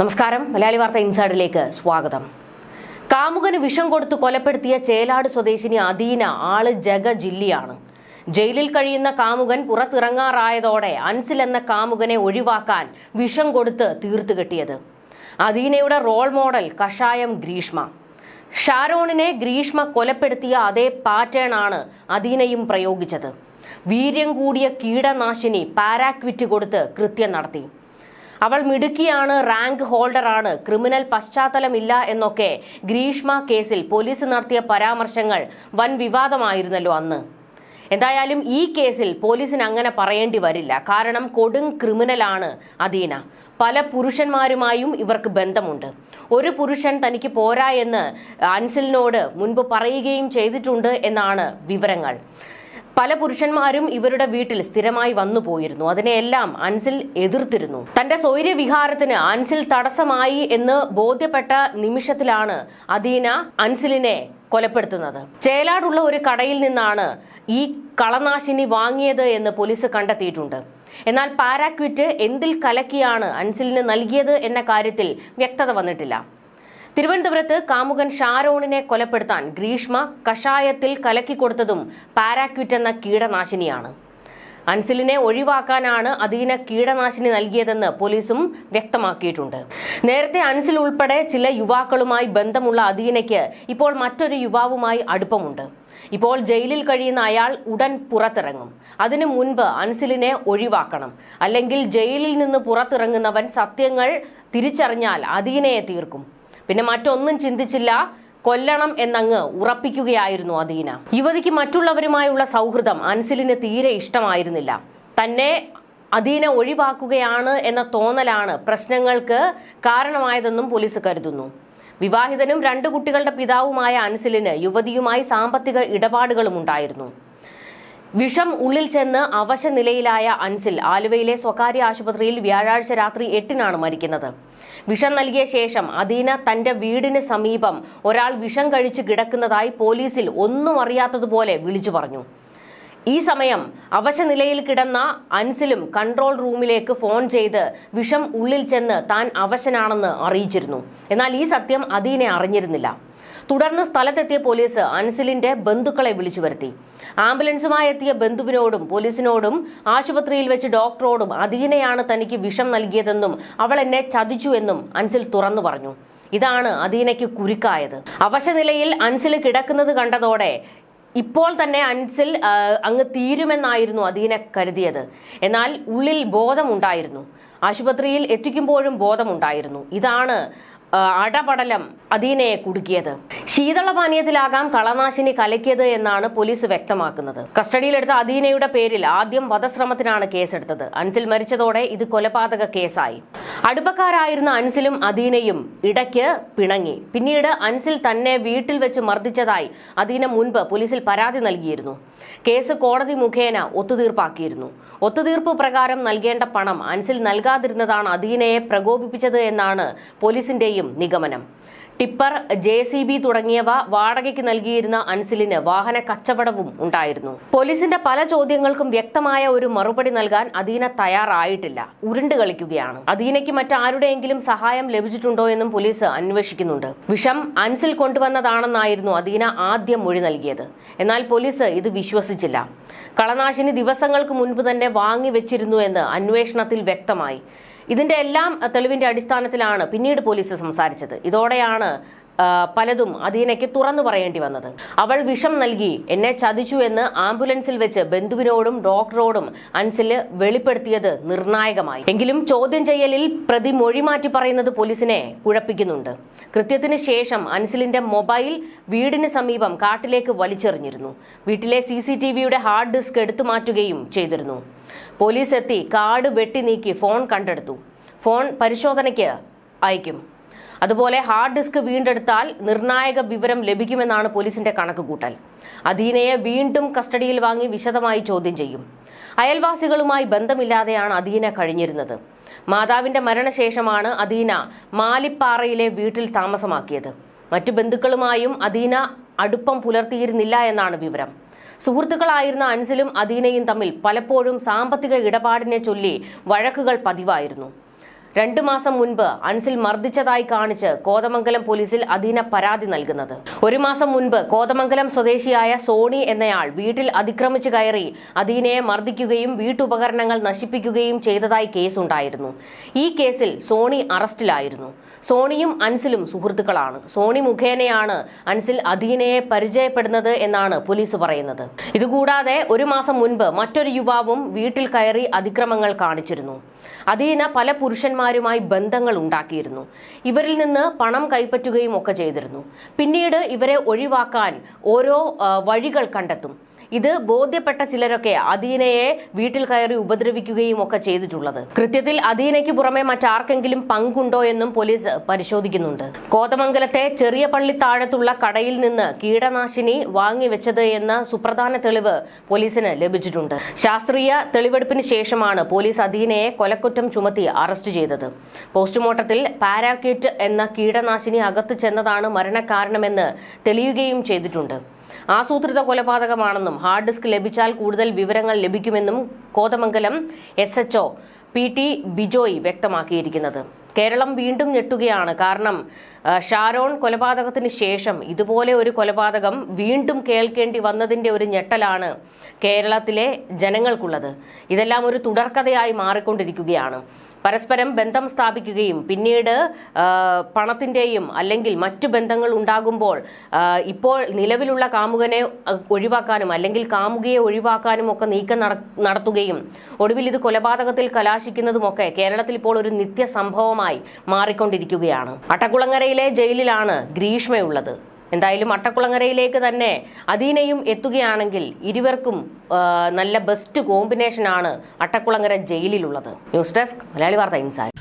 നമസ്കാരം. മലയാളി വാർത്ത ഇൻസൈഡിലേക്ക് സ്വാഗതം. കാമുകന് വിഷം കൊടുത്തു കൊലപ്പെടുത്തിയ ചേലാട് സ്വദേശിനി അദീന. ആൾ ജഗ ജില്ലിയാണ്. ജയിലിൽ കഴിയുന്ന കാമുകൻ പുറത്തിറങ്ങാറായതോടെ അൻസിൽ എന്ന കാമുകനെ ഒഴിവാക്കാൻ വിഷം കൊടുത്ത് തീർത്തു കെട്ടിയത്. അദീനയുടെ റോൾ മോഡൽ കഷായം ഗ്രീഷ്മ. ഷാരോണിനെ ഗ്രീഷ്മ കൊലപ്പെടുത്തിയ അതേ പാറ്റേൺ ആണ് അദീനയും പ്രയോഗിച്ചത്. വീര്യം കൂടിയ കീടനാശിനി പാരാക്വിറ്റ് കൊടുത്ത് കൃത്യം നടത്തി. അവൾ മിടുക്കിയാണ് റാങ്ക് ഹോൾഡറാണ് ക്രിമിനൽ പശ്ചാത്തലമില്ല എന്നൊക്കെ ഗ്രീഷ്മ കേസിൽ പോലീസ് നടത്തിയ പരാമർശങ്ങൾ വൻ വിവാദമായിരുന്നല്ലോ അന്ന്. എന്തായാലും ഈ കേസിൽ പോലീസിന് അങ്ങനെ പറയേണ്ടി വരില്ല. കാരണം കൊടും ക്രിമിനലാണ് അദീന. പല പുരുഷന്മാരുമായും ഇവർക്ക് ബന്ധമുണ്ട്. ഒരു പുരുഷൻ തനിക്ക് പോരാ എന്ന് അൻസിലിനോട് മുൻപ് പറയുകയും ചെയ്തിട്ടുണ്ട് എന്നാണ് വിവരങ്ങൾ. പല പുരുഷന്മാരും ഇവരുടെ വീട്ടിൽ സ്ഥിരമായി വന്നു പോയിരുന്നു. അതിനെയെല്ലാം അൻസിൽ എതിർത്തിരുന്നു. തന്റെ സ്വൈര്യവിഹാരത്തിന് അൻസിൽ തടസ്സമായി എന്ന് ബോധ്യപ്പെട്ട നിമിഷത്തിലാണ് അദീന അൻസിലിനെ കൊലപ്പെടുത്തുന്നത്. ചേലാടുള്ള ഒരു കടയിൽ നിന്നാണ് ഈ കളനാശിനി വാങ്ങിയത് എന്ന് പോലീസ് കണ്ടെത്തിയിട്ടുണ്ട്. എന്നാൽ പാരാക്വിറ്റ് എന്തിൽ കലക്കിയാണ് അൻസിലിന് നൽകിയത് എന്ന കാര്യത്തിൽ വ്യക്തത വന്നിട്ടില്ല. തിരുവനന്തപുരത്ത് കാമുകൻ ഷാരോണിനെ കൊലപ്പെടുത്താൻ ഗ്രീഷ്മ കഷായത്തിൽ കലക്കി കൊടുത്തതും പാരാക്വിറ്റ് എന്ന കീടനാശിനിയാണ്. അൻസിലിനെ ഒഴിവാക്കാനാണ് അധീന കീടനാശിനി നൽകിയതെന്ന് പോലീസും വ്യക്തമാക്കിയിട്ടുണ്ട്. നേരത്തെ അൻസിൽ ഉൾപ്പെടെ ചില യുവാക്കളുമായി ബന്ധമുള്ള അധീനയ്ക്ക് ഇപ്പോൾ മറ്റൊരു യുവാവുമായി അടുപ്പമുണ്ട്. ഇപ്പോൾ ജയിലിൽ കഴിയുന്ന അയാൾ ഉടൻ പുറത്തിറങ്ങും. അതിനു മുൻപ് അൻസിലിനെ ഒഴിവാക്കണം. അല്ലെങ്കിൽ ജയിലിൽ നിന്ന് പുറത്തിറങ്ങുന്നവൻ സത്യങ്ങൾ തിരിച്ചറിഞ്ഞാൽ അധീനയെ തീർക്കും. പിന്നെ മറ്റൊന്നും ചിന്തിച്ചില്ല. കൊല്ലണം എന്നങ്ങ് ഉറപ്പിക്കുകയായിരുന്നു അദീന. യുവതിക്ക് മറ്റുള്ളവരുമായുള്ള സൗഹൃദം അൻസിലിന് തീരെ ഇഷ്ടമായിരുന്നില്ല. തന്നെ അദീന ഒഴിവാക്കുകയാണ് എന്ന തോന്നലാണ് പ്രശ്നങ്ങൾക്ക് കാരണമായതെന്നും പോലീസ് കരുതുന്നു. വിവാഹിതനും രണ്ട് കുട്ടികളുടെ പിതാവുമായ അൻസിലിന് യുവതിയുമായി സാമ്പത്തിക ഇടപാടുകളും ഉണ്ടായിരുന്നു വിഷം ഉള്ളിൽ ചെന്ന് അവശ നിലയിലായ അൻസിൽ ആലുവയിലെ സ്വകാര്യ ആശുപത്രിയിൽ വ്യാഴാഴ്ച രാത്രി എട്ടിനാണ് മരിക്കുന്നത്. വിഷം നൽകിയ ശേഷം അദീന തന്റെ വീടിന് സമീപം ഒരാൾ വിഷം കഴിച്ച് കിടക്കുന്നതായി പോലീസിൽ ഒന്നും അറിയാത്തതുപോലെ വിളിച്ചു പറഞ്ഞു. ഈ സമയം അവശ നിലയിൽ കിടന്ന അൻസിലും കൺട്രോൾ റൂമിലേക്ക് ഫോൺ ചെയ്ത് വിഷം ഉള്ളിൽ ചെന്ന് താൻ അവശനാണെന്ന് അറിയിച്ചിരുന്നു. എന്നാൽ ഈ സത്യം അദീനെ അറിഞ്ഞിരുന്നില്ല. തുടർന്ന് സ്ഥലത്തെത്തിയ പോലീസ് അൻസിലിന്റെ ബന്ധുക്കളെ വിളിച്ചു വരുത്തി. ആംബുലൻസുമായി എത്തിയ ബന്ധുവിനോടും പോലീസിനോടും ആശുപത്രിയിൽ വെച്ച് ഡോക്ടറോടും അദീനയാണ് തനിക്ക് വിഷം നൽകിയതെന്നും അവൾ എന്നെ ചതിച്ചു എന്നും അൻസിൽ തുറന്നു പറഞ്ഞു. ഇതാണ് അദീനയ്ക്ക് കുരുക്കായത്. അവശനിലയിൽ അൻസിൽ കിടക്കുന്നത് കണ്ടതോടെ ഇപ്പോൾ തന്നെ അൻസിൽ അങ്ങ് തീരുമെന്നായിരുന്നു അദീന കരുതിയത്. എന്നാൽ ഉള്ളിൽ ബോധമുണ്ടായിരുന്നു. ആശുപത്രിയിൽ എത്തിക്കുമ്പോഴും ബോധമുണ്ടായിരുന്നു. ഇതാണ് അടപടലം അദീനയെ കുടുക്കിയത്. ശീതളപാനീയത്തിലാകാം കളനാശിനി കലക്കിയത് എന്നാണ് പോലീസ് വ്യക്തമാക്കുന്നത്. കസ്റ്റഡിയിലെടുത്ത അദീനയുടെ പേരിൽ ആദ്യം വധശ്രമത്തിനാണ് കേസെടുത്തത്. അൻസിൽ മരിച്ചതോടെ ഇത് കൊലപാതക കേസായി. അടുപ്പക്കാരായിരുന്ന അൻസിലും അദീനയും ഇടയ്ക്ക് പിണങ്ങി. പിന്നീട് അൻസിൽ തന്നെ വീട്ടിൽ വെച്ച് മർദ്ദിച്ചതായി അദീന മുൻപ് പോലീസിൽ പരാതി നൽകിയിരുന്നു. കേസ് കോടതി മുഖേന ഒത്തുതീർപ്പാക്കിയിരുന്നു. ഒത്തുതീർപ്പ് പ്രകാരം നൽകേണ്ട പണം അൻസിൽ നൽകാതിരുന്നതാണ് അദീനയെ പ്രകോപിപ്പിച്ചത് എന്നാണ് പോലീസിന്റെയും നിഗമനം. ടിപ്പർ ജെ സി ബി തുടങ്ങിയവ വാടകയ്ക്ക് നൽകിയിരുന്ന അൻസിലിന് വാഹന കച്ചവടവും ഉണ്ടായിരുന്നു. പോലീസിന്റെ പല ചോദ്യങ്ങൾക്കും വ്യക്തമായ ഒരു മറുപടി നൽകാൻ അദീന തയ്യാറായിട്ടില്ല. ഉരുണ്ട് കളിക്കുകയാണ്. അദീനയ്ക്ക് മറ്റാരുടെയെങ്കിലും സഹായം ലഭിച്ചിട്ടുണ്ടോ എന്നും പോലീസ് അന്വേഷിക്കുന്നുണ്ട്. വിഷം അൻസിൽ കൊണ്ടുവന്നതാണെന്നായിരുന്നു അദീന ആദ്യം മൊഴി നൽകിയത്. എന്നാൽ പോലീസ് ഇത് വിശ്വസിച്ചില്ല. കളനാശിനി ദിവസങ്ങൾക്ക് മുൻപ് തന്നെ വാങ്ങിവെച്ചിരുന്നു എന്ന് അന്വേഷണത്തിൽ വ്യക്തമായി. ഇതിന്റെ എല്ലാം തെളിവിന്റെ അടിസ്ഥാനത്തിലാണ് പിന്നീട് പോലീസ് സംസാരിച്ചത്. ഇതോടെയാണ് പലതും അതീനയ്ക്ക് തുറന്നു പറയേണ്ടി വന്നത്. അവൾ വിഷം നൽകി എന്നെ ചതിച്ചു എന്ന് ആംബുലൻസിൽ വെച്ച് ബന്ധുവിനോടും ഡോക്ടറോടും അൻസിൽ വെളിപ്പെടുത്തിയത് നിർണായകമായി. എങ്കിലും ചോദ്യം ചെയ്യലിൽ പ്രതി മൊഴിമാറ്റി പറയുന്നത് പോലീസിനെ കുഴപ്പിക്കുന്നുണ്ട്. കൃത്യത്തിന് ശേഷം അൻസിലിന്റെ മൊബൈൽ വീടിന് സമീപം കാട്ടിലേക്ക് വലിച്ചെറിഞ്ഞിരുന്നു. വീട്ടിലെ സി സി ടി വിയുടെ ഹാർഡ് ഡിസ്ക് എടുത്തു മാറ്റുകയും ചെയ്തിരുന്നു. പോലീസ് എത്തി കാർഡ് വെട്ടി നീക്കി ഫോൺ കണ്ടെടുത്തു. ഫോൺ പരിശോധനയ്ക്ക് അയക്കും. അതുപോലെ ഹാർഡ് ഡിസ്ക് വീണ്ടെടുത്താൽ നിർണായക വിവരം ലഭിക്കുമെന്നാണ് പോലീസിന്റെ കണക്കുകൂട്ടൽ. അദീനയെ വീണ്ടും കസ്റ്റഡിയിൽ വാങ്ങി വിശദമായി ചോദ്യം ചെയ്യും. അയൽവാസികളുമായി ബന്ധമില്ലാതെയാണ് അദീന കഴിഞ്ഞിരുന്നത്. മാതാവിന്റെ മരണശേഷമാണ് അദീന മാലിപ്പാറയിലെ വീട്ടിൽ താമസമാക്കിയത്. മറ്റു ബന്ധുക്കളുമായും അദീന അടുപ്പം പുലർത്തിയിരുന്നില്ല എന്നാണ് വിവരം. സുഹൃത്തുക്കളായിരുന്ന അൻസിലും അദീനയും തമ്മിൽ പലപ്പോഴും സാമ്പത്തിക ഇടപാടിനെ ചൊല്ലി വഴക്കുകൾ പതിവായിരുന്നു. രണ്ടു മാസം മുൻപ് അൻസിൽ മർദ്ദിച്ചതായി കാണിച്ച് കോതമംഗലം പോലീസിൽ അധീന പരാതി നൽകുന്നത്. ഒരു മാസം മുൻപ് കോതമംഗലം സ്വദേശിയായ സോണി എന്നയാൾ വീട്ടിൽ അതിക്രമിച്ചു കയറി അധീനയെ മർദ്ദിക്കുകയും വീട്ടുപകരണങ്ങൾ നശിപ്പിക്കുകയും ചെയ്തതായി കേസുണ്ടായിരുന്നു. ഈ കേസിൽ സോണി അറസ്റ്റിലായിരുന്നു. സോണിയും അൻസിലും സുഹൃത്തുക്കളാണ്. സോണി മുഖേനയാണ് അൻസിൽ അധീനയെ പരിചയപ്പെടുന്നത് എന്നാണ് പോലീസ് പറയുന്നത്. ഇതുകൂടാതെ ഒരു മാസം മുൻപ് മറ്റൊരു യുവാവും വീട്ടിൽ കയറി അതിക്രമങ്ങൾ കാണിച്ചിരുന്നു. അധീന പല പുരുഷന്മാരുമായി ബന്ധങ്ങൾ ഉണ്ടാക്കിയിരുന്നു. ഇവരിൽ നിന്ന് പണം കൈപ്പറ്റുകയും ഒക്കെ ചെയ്തിരുന്നു. പിന്നീട് ഇവരെ ഒഴിവാക്കാൻ ഓരോ വഴികൾ കണ്ടെത്തും. ഇത് ബോധ്യപ്പെട്ട ചിലരൊക്കെ അദീനയെ വീട്ടിൽ കയറി ഉപദ്രവിക്കുകയും ഒക്കെ ചെയ്തിട്ടുള്ളത്. കൃത്യത്തിൽ അദീനയ്ക്ക് പുറമെ മറ്റാർക്കെങ്കിലും പങ്കുണ്ടോ എന്നും പോലീസ് പരിശോധിക്കുന്നുണ്ട്. കോതമംഗലത്തെ ചെറിയ പള്ളി താഴത്തുള്ള കടയിൽ നിന്ന് കീടനാശിനി വാങ്ങിവെച്ചത് എന്ന സുപ്രധാന തെളിവ് പോലീസിന് ലഭിച്ചിട്ടുണ്ട്. ശാസ്ത്രീയ തെളിവെടുപ്പിന് ശേഷമാണ് പോലീസ് അദീനയെ കൊലക്കുറ്റം ചുമത്തി അറസ്റ്റ് ചെയ്തത്. പോസ്റ്റ്മോർട്ടത്തിൽ പാരാക്യൂറ്റ് എന്ന കീടനാശിനി അകത്ത് ചെന്നതാണ് മരണകാരണമെന്ന് തെളിയുകയും ചെയ്തിട്ടുണ്ട്. ആസൂത്രിത കൊലപാതകമാണെന്നും ഹാർഡ് ഡിസ്ക് ലഭിച്ചാൽ കൂടുതൽ വിവരങ്ങൾ ലഭിക്കുമെന്നും Kothamangalam S H O P T Bijoy വ്യക്തമാക്കിയിരിക്കുന്നത്. കേരളം വീണ്ടും ഞെട്ടുകയാണ്. കാരണം ഷാരോൺ കൊലപാതകത്തിന് ശേഷം ഇതുപോലെ ഒരു കൊലപാതകം വീണ്ടും കേൾക്കേണ്ടി വന്നതിന്റെ ഒരു ഞെട്ടലാണ് കേരളത്തിലെ ജനങ്ങൾക്കുള്ളത്. ഇതെല്ലാം ഒരു തുടർക്കഥയായി മാറിക്കൊണ്ടിരിക്കുകയാണ്. പരസ്പരം ബന്ധം സ്ഥാപിക്കുകയും പിന്നീട് പണത്തിന്റെയും അല്ലെങ്കിൽ മറ്റു ബന്ധങ്ങൾ ഉണ്ടാകുമ്പോൾ ഇപ്പോൾ നിലവിലുള്ള കാമുകനെ ഒഴിവാക്കാനും അല്ലെങ്കിൽ കാമുകയെ ഒഴിവാക്കാനും ഒക്കെ നീക്കം നട- നടത്തുകയും ഒടുവിൽ ഇത് കൊലപാതകത്തിൽ കലാശിക്കുന്നതുമൊക്കെ കേരളത്തിൽ ഇപ്പോൾ ഒരു നിത്യ സംഭവമായി മാറിക്കൊണ്ടിരിക്കുകയാണ്. അട്ടക്കുളങ്ങരയിലെ ജയിലിലാണ് ഗ്രീഷ്മയുള്ളത്. എന്തായാലും അട്ടക്കുളങ്ങരയിലേക്ക് തന്നെ അദീനയും എത്തുകയാണെങ്കിൽ ഇരുവർക്കും നല്ല ബെസ്റ്റ് കോമ്പിനേഷനാണ് Attakulangara ജയിലിലുള്ളത്. News desk Malayali Vartha inside.